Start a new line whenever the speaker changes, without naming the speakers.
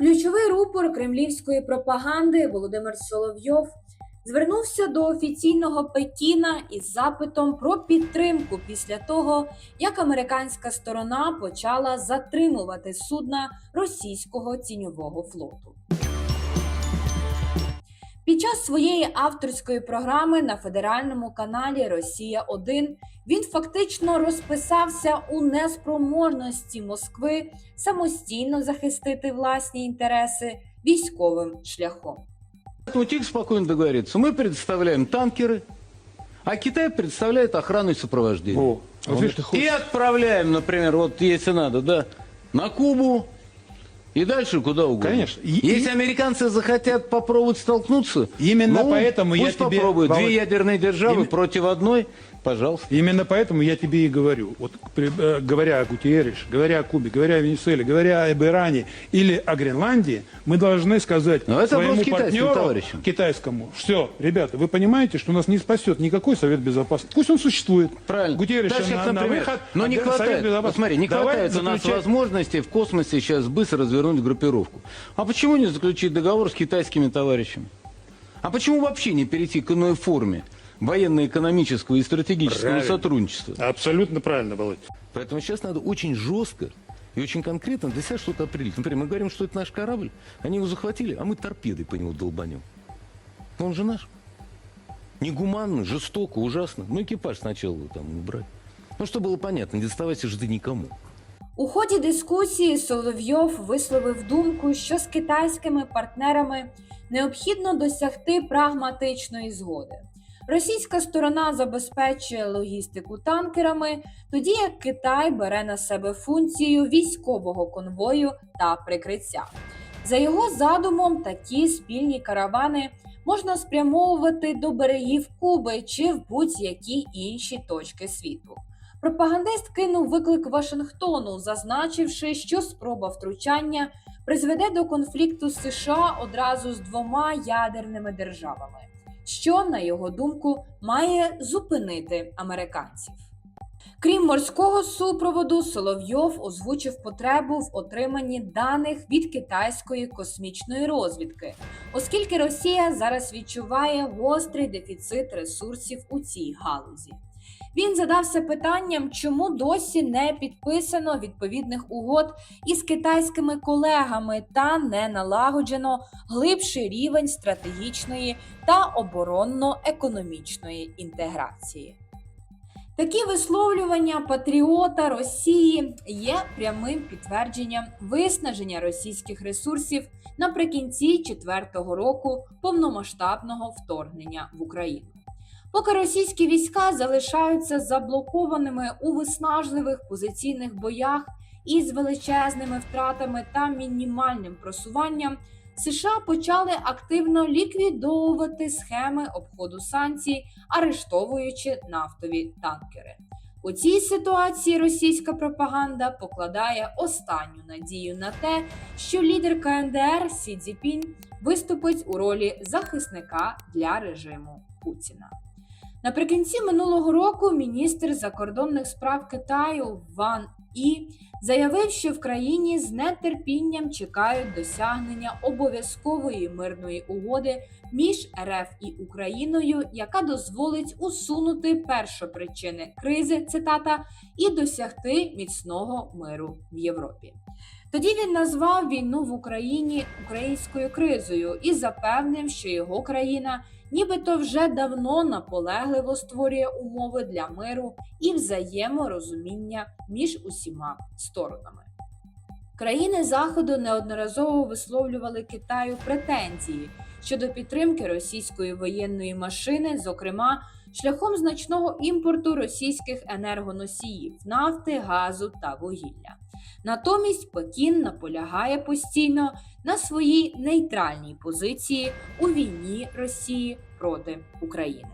Ключовий рупор кремлівської пропаганди Володимир Соловйов звернувся до офіційного Пекіна із запитом про підтримку після того, як американська сторона почала затримувати судна російського тіньового флоту. Під час своєї авторської програми на федеральному каналі Росія 1 він фактично розписався у неспроможності Москви самостійно захистити власні інтереси військовим шляхом.
Поэтому тихо, спокойно договориться. Мы предоставляем танкеры, а Китай представляет охрану и сопровождение.
О, вот видишь, ты
И
хочешь.
отправляем, например, вот если надо, да, на Кубу И дальше куда угодно.
Конечно. И-
если
и-
американцы захотят попробовать столкнуться,
Именно
ну,
поэтому я
пусть
тебе,
попробуют. Две ядерные державы
именно-
против одной, пожалуйста.
Именно поэтому я тебе и говорю, вот при- э, говоря о Гутерриш, говоря о Кубе, говоря о Венесуэле, говоря об Иране или о Гренландии, мы должны сказать
Но это
своему партнеру,
товарищам.
китайскому, все, ребята, вы понимаете, что нас не спасет никакой Совет Безопасности. Пусть он существует.
Правильно.
Гутерриш на, на выход,
но не
Совет
хватает,
Безопасности-
вот смотри, не
Давай
хватает у нас
заключать-
возможности в космосе сейчас быстро развернуть группировку. А почему не заключить договор с китайскими товарищами? А почему вообще не перейти к иной форме военно-экономического и стратегического
Правильно.
сотрудничества?
Абсолютно правильно, Володь.
Поэтому сейчас надо очень жестко и очень конкретно для себя что-то определить. Например, мы говорим, что это наш корабль, они его захватили, а мы торпедой по нему долбанем. Но он же наш. Негуманно, жестоко, ужасно. Ну, экипаж сначала там убрать. Ну, чтобы было понятно, не доставайся же ты никому.
У ході дискусії Соловйов висловив думку, що з китайськими партнерами необхідно досягти прагматичної згоди. Російська сторона забезпечує логістику танкерами, тоді як Китай бере на себе функцію військового конвою та прикриття. За його задумом, такі спільні каравани можна спрямовувати до берегів Куби чи в будь-які інші точки світу. Пропагандист кинув виклик Вашингтону, зазначивши, що спроба втручання призведе до конфлікту з США одразу з двома ядерними державами, що, на його думку, має зупинити американців. Крім морського супроводу, Соловйов озвучив потребу в отриманні даних від китайської космічної розвідки, оскільки Росія зараз відчуває гострий дефіцит ресурсів у цій галузі. Він задався питанням, чому досі не підписано відповідних угод із китайськими колегами та не налагоджено глибший рівень стратегічної та оборонно-економічної інтеграції. Такі висловлювання патріота Росії є прямим підтвердженням виснаження російських ресурсів наприкінці четвертого року повномасштабного вторгнення в Україну. Поки російські війська залишаються заблокованими у виснажливих позиційних боях із величезними втратами та мінімальним просуванням, США почали активно ліквідовувати схеми обходу санкцій, арештовуючи нафтові танкери. У цій ситуації російська пропаганда покладає останню надію на те, що лідер КНДР Сі Цзіпінь виступить у ролі захисника для режиму Путіна. Наприкінці минулого року міністр закордонних справ Китаю Ван І заявив, що в країні з нетерпінням чекають досягнення обов'язкової мирної угоди між РФ і Україною, яка дозволить усунути першопричини кризи, цитата, і досягти міцного миру в Європі. Тоді він назвав війну в Україні українською кризою і запевнив, що його країна нібито вже давно наполегливо створює умови для миру і взаєморозуміння між усіма сторонами. Країни Заходу неодноразово висловлювали Китаю претензії щодо підтримки російської воєнної машини, зокрема шляхом значного імпорту російських енергоносіїв нафти, газу та вугілля. Натомість Пекін наполягає постійно на своїй нейтральній позиції у війні Росії проти України.